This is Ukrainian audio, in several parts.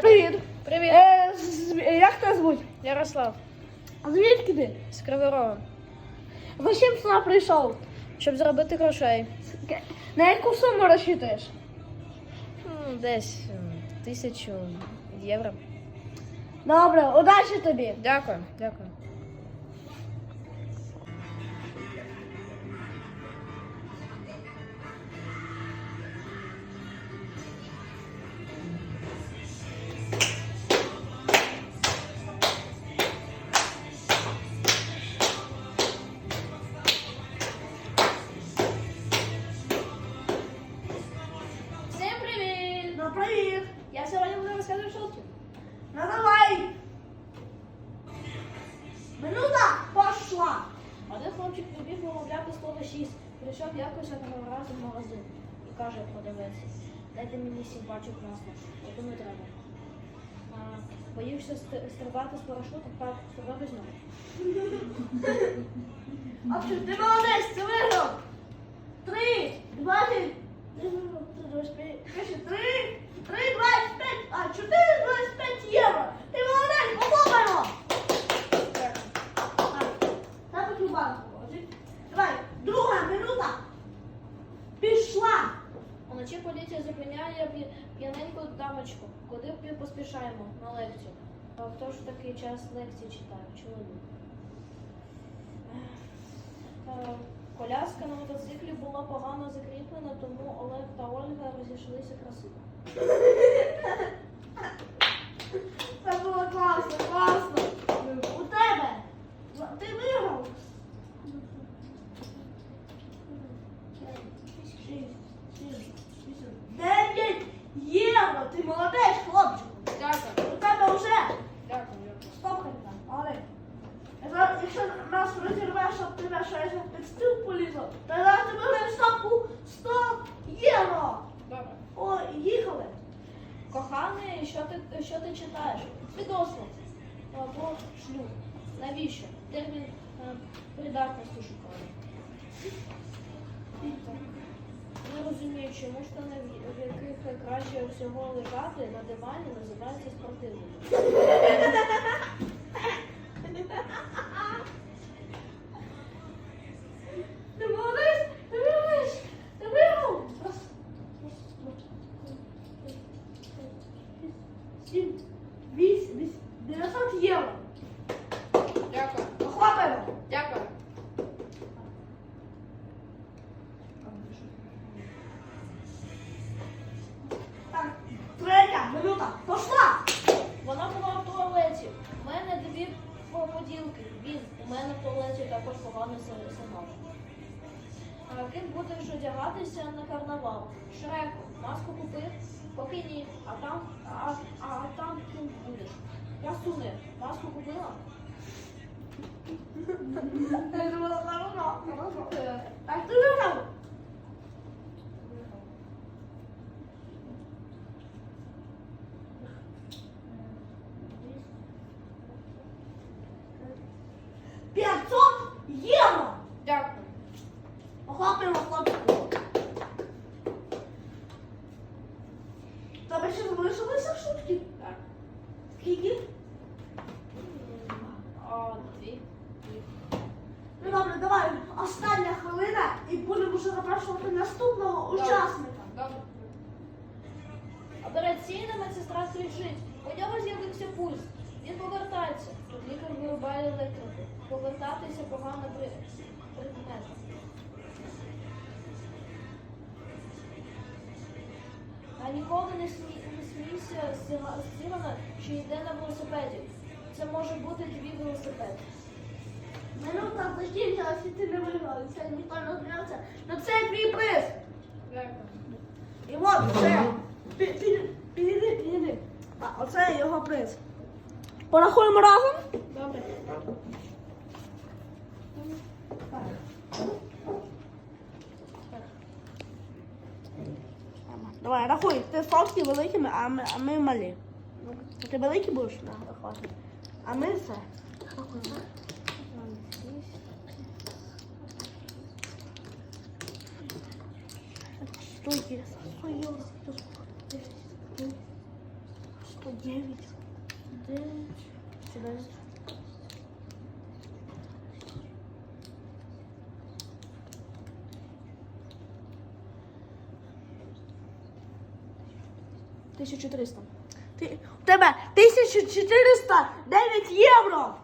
Привіт. Привіт. Е, з- Як тебе звуть? Ярослав, Звідки ти? з Криворога. За сюди прийшов? Щоб заробити грошей. На яку суму розчитуєш? Десь тисячу євро. Добре, удачі тобі. Дякую. Дякую. Минута пошла. Один хлопчик побіг вимовляти слово шість. Прийшов якось одного разу в магазин і каже продавець, дайте мені сім пачок масла, яку не треба. А, боїшся стрибати з парашуту, так, без нього. А що, ти молодець, ти виграв. Три, двадцять. Кажи, три, три, двадцять п'ять, а чотири, двадцять п'ять євро. Ти молодець, Куди ми поспішаємо на лекцію? А хто ж такий час лекції читає? Чоловік. Е, Коляска на мотоциклі була погано закріплена, тому Олег та Ольга розійшлися красиво. Це було класно, класно. У тебе. Ти виграв. Дев'ять євро. Ти молодець, хлопчику. Дякую. У тебе вже. Дякую, дякую. Слухай там, але. Якщо- Якщо нас розірвеш, щоб тебе ще я під стіл полізав, то я тебе виграю ставку 100 євро. Добре. О, їхали. Що ти, що ти читаєш? Свідоцтво або шлюб. Навіщо? Термін е, придатності шукали. Не розумію, чому штани, в яких краще всього лежати на дивані, називаються спортивними. 7, 8, 10, 900 євро. Дякую. Похлопаємо. Дякую. Так, третя. Пошла! Вона була в туалеті. У мене дві поділки. Він у мене в туалеті також погано сигнал. А ким будеш одягатися на карнавал? Шреку, маску купив. Поки ні. А там, а, а там ким будеш? Я суне, маску купила? Це було хорошо, хорошо. Так, ти виграв. П'ятсот євро. Дякую. Похлопаємо хлопчику. Тебе ще залишилися шутки? Так. Скільки? А, дві. Ну добре, давай. Остання хвилина і будемо вже запрошувати наступного Добре. учасника. Добре. Операційна медсестра кричить. У нього з'явився пульс. Він повертається. Тут лікар вирубає електрику. Повертатися погано при предмет. А ніколи не, смій, не смійся з Сіга- Сігана, що йде на велосипеді. Це може бути твій велосипед. Минута закінчилась і ти не виграли. Це ніхто не розбирався. Ну це твій приз. І от це. Пі- пі- Підійди, підійди. А, оце його приз. Порахуємо разом. Добре. Давай, рахуй. Ти фотки великими, а ми, а ми малі. Ну, Ти великий будеш? Да, рахувати. А ми все. Рахуємо. Сто є, сто дев'ять, дев'ять, 10. Тисячу триста. У тебе 1409 євро.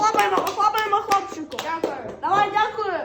Похлопаємо, похлопаємо хлопчику. Дякую. Давай, дякую.